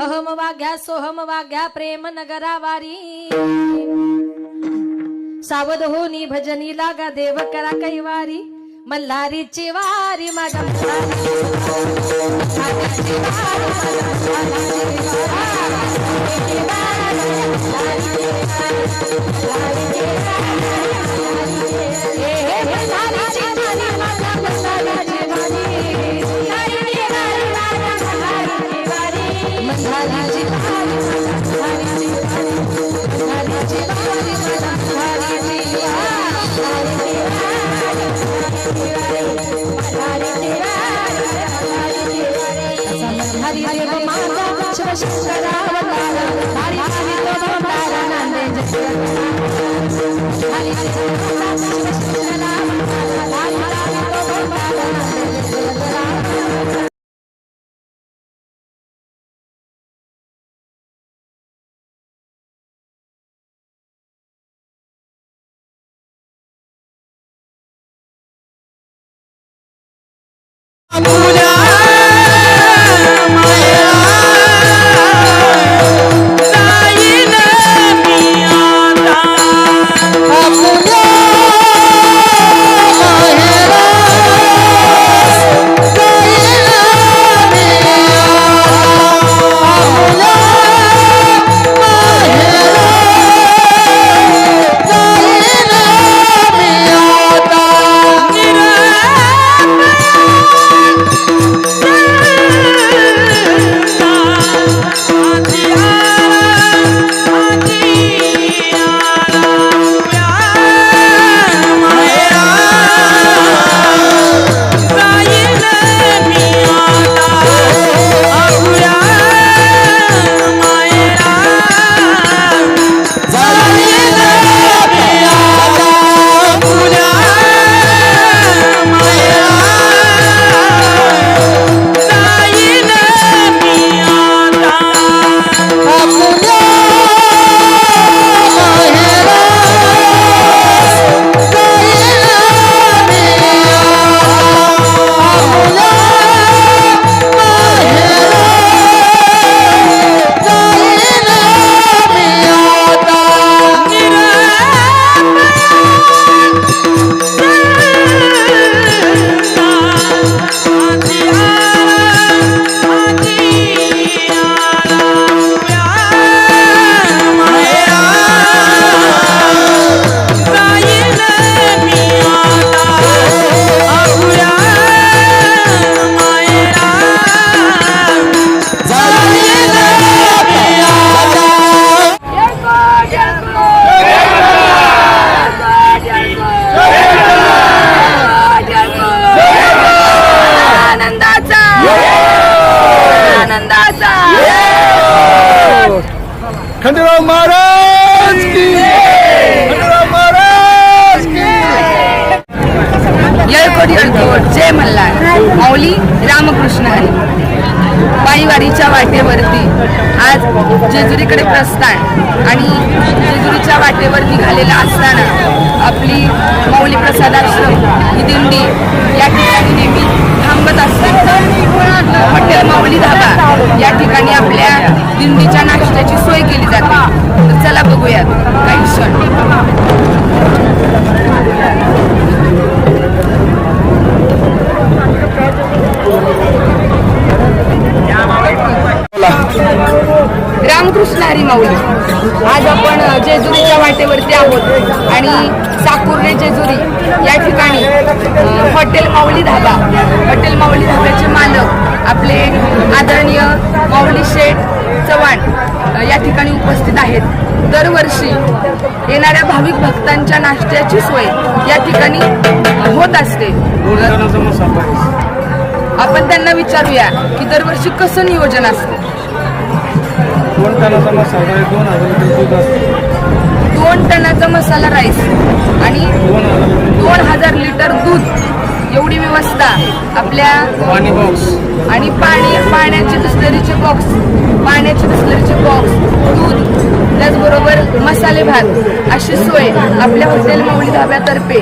अहम वाघ्या सोहम वाघ्या प्रेम नगरावारी सावध होनी भजनी लागा देव करा कैवारी. मल्हारीची वारी माझ्या मल्हारीची वारी, माझ्या वारी, हरी देव पायीवारीच्या वाटेवरती. आज जेजुरीकडे प्रस्थान आणि जेजुरीच्या वाटेवर निघालेला असताना आपली माऊली प्रसादाश्रम ही दिंडी या ठिकाणी नेहमी थांबत असते हॉटेल माऊली धाबा या ठिकाणी आपल्या दिंडीच्या नाश्त्याची सोय केली जाते. तर चला बघूयात काही क्षण. आणि साकुर्ले जेजुरी या ठिकाणी हॉटेल माऊली धाबा हॉटेल माऊली धाब्याचे मालक आपले आदरणीय माऊली शेठ चव्हाण या ठिकाणी उपस्थित आहेत. दरवर्षी येणाऱ्या भाविक भक्तांच्या नाश्त्याची सोय या ठिकाणी होत असते. आपण त्यांना विचारूया की दरवर्षी कसं नियोजन असतं? दोन दोन टनाचा मसाला राईस आणि दोन हजार लिटर दूध. एवढी व्यवस्था. आपल्या पाणी बॉक्स आणि पाणी पाण्याचे बिस्लरीचे बॉक्स पाण्याचे बिस्लरीचे बॉक्स दूध. मसाले भात अशी सोय आपल्या हॉटेल माऊली धाब्यातर्फे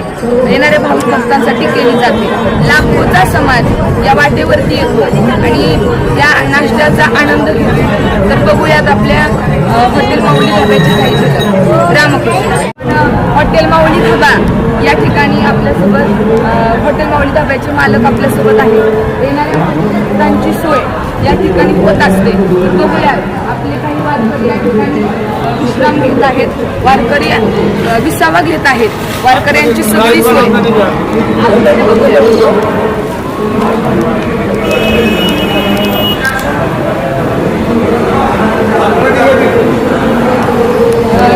येणाऱ्या भाविक भक्तांसाठी केली जाते. लाखोचा समाज या वाटेवरती येतो आणि या नाश्त्याचा आनंद घेतो. तर बघूयात आपल्या हॉटेल माऊली धाब्याची काही रामकृष्ण. हॉटेल माऊली धाबा या ठिकाणी आपल्यासोबत हॉटेल माऊली धाब्याचे मालक आपल्यासोबत आहेत. येणाऱ्या त्यांची सोय या ठिकाणी होत असते. तर आपले काही वारकरी या ठिकाणी विश्राम घेत आहेत. वारकरी विसावा घेत आहेत. वारकऱ्यांची सगळी सोय.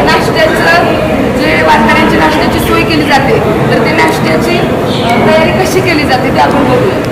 नाश्त्याचं जे वारकऱ्यांची नाश्त्याची सोय केली जाते तर ते नाश्त्याची तयारी कशी केली जाते ते आपण बघूया.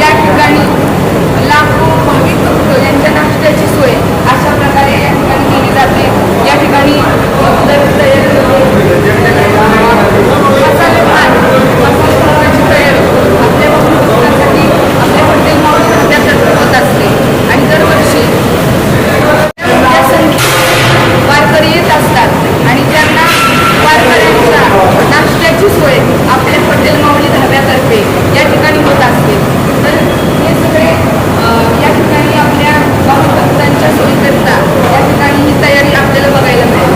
या ठिकाणी लाखो भाविक भक्त यांच्या नाश्त्याची सोय अशा प्रकारे या ठिकाणी केली जाते या ठिकाणी दर तयारी होते. मसाले भात मसाले भाताची तयारी आपल्या भक्तांसाठी आपल्या हॉटेल मावळ खात्यातर्फे होत असते आणि दरवर्षी या संख्येत वारकरी येत असतात आणि त्यांना वारकऱ्यांच्या नाश्त्याची सोय आपल्या हॉटेल माऊली धाब्यातर्फे या ठिकाणी होत असते तर हे सगळे अ, या ठिकाणी आपल्या भाविक भक्तांच्या सोयीकरिता या ठिकाणी ही तयारी आपल्याला बघायला मिळेल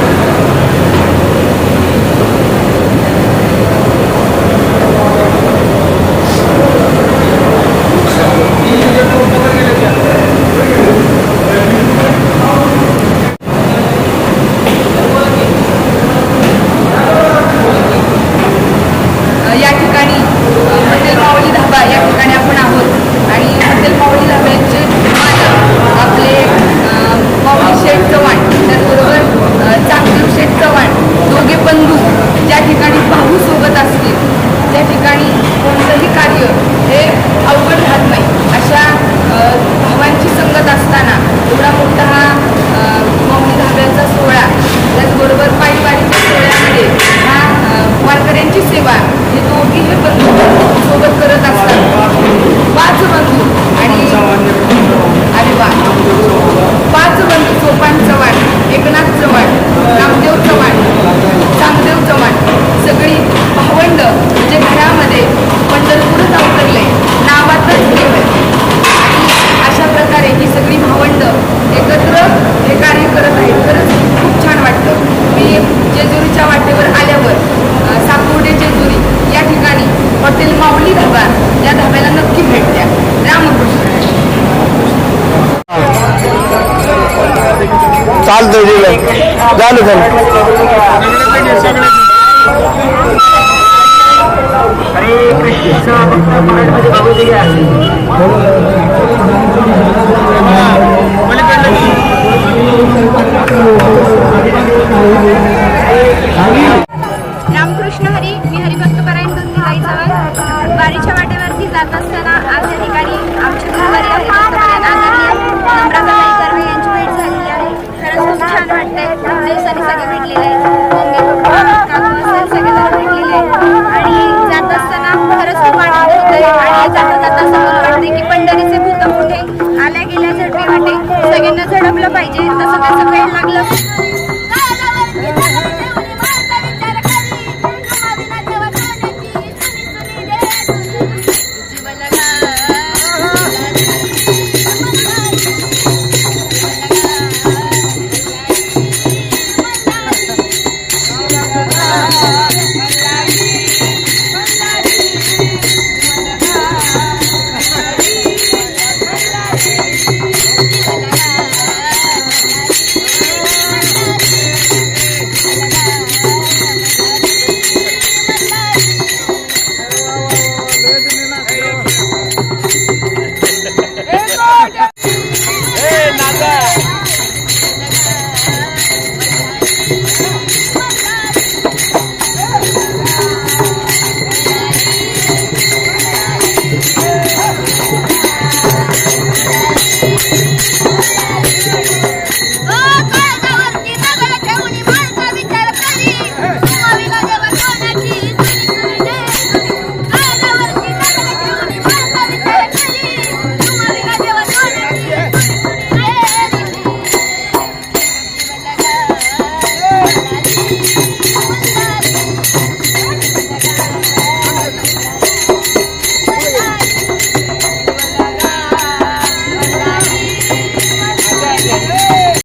अ, या ठिकाणी अ, हॉटेल माऊली धाबा या ठिकाणी आपण आहोत आणि हॉटेल माऊली धाब्याचे मालक आपले अ, माऊली शेठ चव्हाण त्याचबरोबर अ, चांगदेव शेठ चव्हाण दोघे बंधू ज्या ठिकाणी भाऊ सोबत असतील त्या ठिकाणी कोणतंही कार्य हे अवघड राहत नाही. अशा भावांची संगत असताना एवढा मोठा हा मौनी धाब्याचा सोहळा त्याचबरोबर पायीवारीच्या सोहळ्यामध्ये हा वारकऱ्यांची सेवा हे दोघी हे बंधू सोबत करत असतात पाच बंधू आणि अरे वा पाच बंधू सोपान चव्हाण एकनाथ चव्हाण रामदेव चव्हाण चांगदेव चव्हाण सगळी भावंड म्हणजे घरामध्ये पंढरपूरच अवतरले नावातच देव आहे आणि अशा प्रकारे ही सगळी भावंड एकत्र हे कार्य करत आहेत खरंच खूप छान वाटतं मी जेजुरीच्या वाटेवर आल्यावर अ, साकोर्डे जेजुरी या ठिकाणी हॉटेल माऊली धाबा या धाब्याला नक्की भेट द्या रामकृष्ण चालतंय दिलं झालं झालं. रामकृष्ण हरी मी हरिभक्त हरिभक्तपरायण दुर्नीताई चव्हाण वारीच्या वाटेवरती जात असताना आज या ठिकाणी आमचे गुरुवारी हरिभक्तपरायण आदरणीय नम्रताताई कर्वे यांची भेट झाली. खूप छान वाटतंय. खूप दिवसांनी सगळे भेटलेले मम्मी पप्पा काकू असेल भेटलेले आणि जात असताना खरंच खूप आनंद होतोय. आणि जात